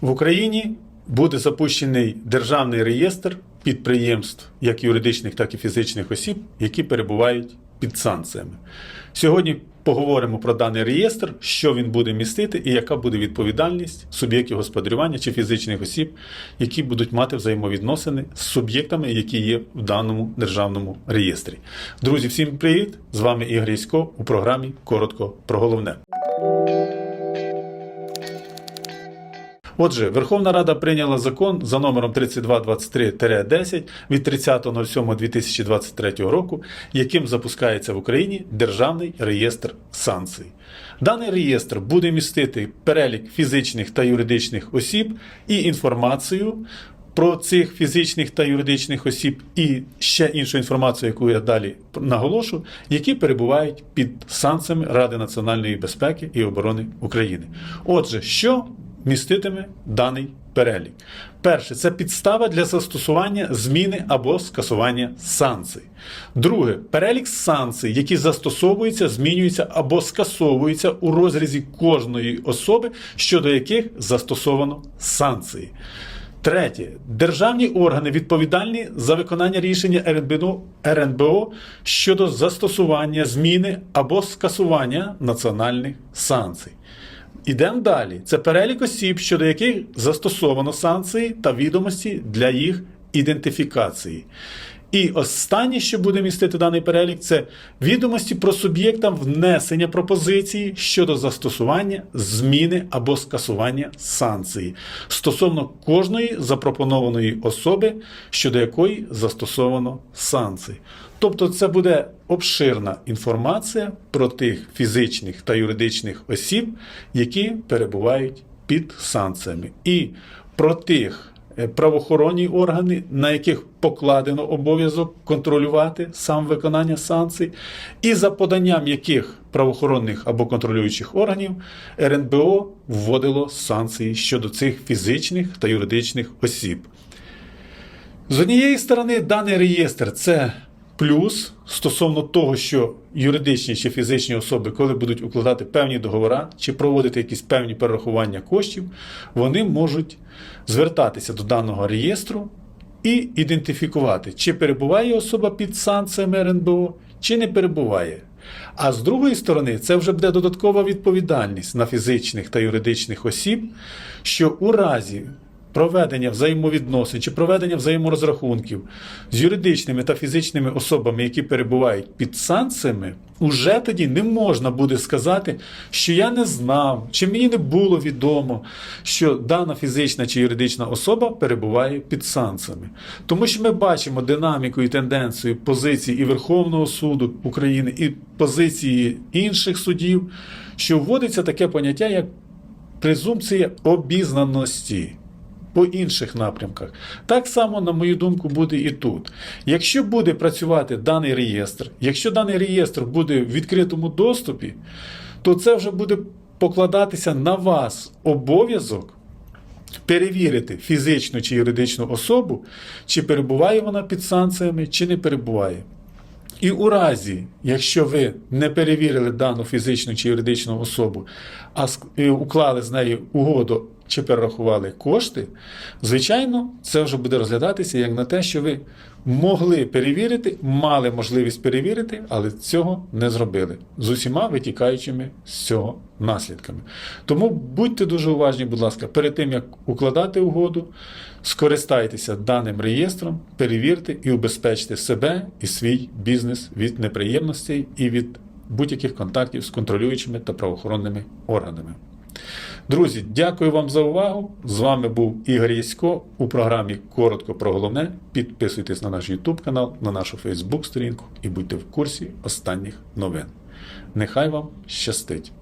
В Україні буде запущений державний реєстр підприємств, як юридичних, так і фізичних осіб, які перебувають під санкціями. Сьогодні поговоримо про даний реєстр, що він буде містити і яка буде відповідальність суб'єктів господарювання чи фізичних осіб, які будуть мати взаємовідносини з суб'єктами, які є в даному державному реєстрі. Друзі, всім привіт! З вами Ігор Ясько у програмі Коротко про головне. Отже, Верховна Рада прийняла закон за номером 3223-10 від 30.07.2023 року, яким запускається в Україні Державний реєстр санкцій. Даний реєстр буде містити перелік фізичних та юридичних осіб і інформацію про цих фізичних та юридичних осіб і ще іншу інформацію, яку я далі наголошу, які перебувають під санкціями Ради національної безпеки і оборони України. Отже, що міститиме даний перелік? Перше, це підстава для застосування зміни або скасування санкцій. Друге, перелік санкцій, які застосовуються, змінюються або скасовуються у розрізі кожної особи, щодо яких застосовано санкції. Третє. Державні органи відповідальні за виконання рішення РНБО, РНБО щодо застосування зміни або скасування національних санкцій. Ідемо далі. Це перелік осіб, щодо яких застосовано санкції та відомості для їх ідентифікації. І останнє, що буде містити даний перелік, це відомості про суб'єкта внесення пропозиції щодо застосування зміни або скасування санкції стосовно кожної запропонованої особи, щодо якої застосовано санкції. Тобто, це буде обширна інформація про тих фізичних та юридичних осіб, які перебувають під санкціями, і про тих правоохоронні органи, на яких покладено обов'язок контролювати сам виконання санкцій, і за поданням яких правоохоронних або контролюючих органів РНБО вводило санкції щодо цих фізичних та юридичних осіб. З однієї сторони, даний реєстр це плюс стосовно того, що юридичні чи фізичні особи, коли будуть укладати певні договори чи проводити якісь певні перерахування коштів, вони можуть звертатися до даного реєстру і ідентифікувати, чи перебуває особа під санкціями РНБО, чи не перебуває. А з другої сторони, це вже буде додаткова відповідальність на фізичних та юридичних осіб, що у разі проведення взаємовідносин чи проведення взаєморозрахунків з юридичними та фізичними особами, які перебувають під санкціями, уже тоді не можна буде сказати, що я не знав, чи мені не було відомо, що дана фізична чи юридична особа перебуває під санкціями. Тому що ми бачимо динаміку і тенденцію позиції і Верховного суду України, і позиції інших судів, що вводиться таке поняття, як презумпція обізнаності по інших напрямках. Так само, на мою думку, буде і тут. Якщо буде працювати даний реєстр, якщо даний реєстр буде в відкритому доступі, то це вже буде покладатися на вас обов'язок. Перевірити фізичну чи юридичну особу, чи перебуває вона під санкціями, чи не перебуває. І у разі, якщо ви не перевірили дану фізичну чи юридичну особу, а уклали з нею угоду чи перерахували кошти, звичайно, це вже буде розглядатися як на те, що ви могли перевірити, мали можливість перевірити, але цього не зробили з усіма витікаючими з цього наслідками. Тому будьте дуже уважні, будь ласка, перед тим як укладати угоду, скористайтеся даним реєстром, перевірте і убезпечте себе і свій бізнес від неприємностей і від будь-яких контактів з контролюючими та правоохоронними органами. Друзі, дякую вам за увагу. З вами був Ігор Ясько у програмі Коротко про головне. Підписуйтесь на наш YouTube канал, на нашу Facebook сторінку і будьте в курсі останніх новин. Нехай вам щастить!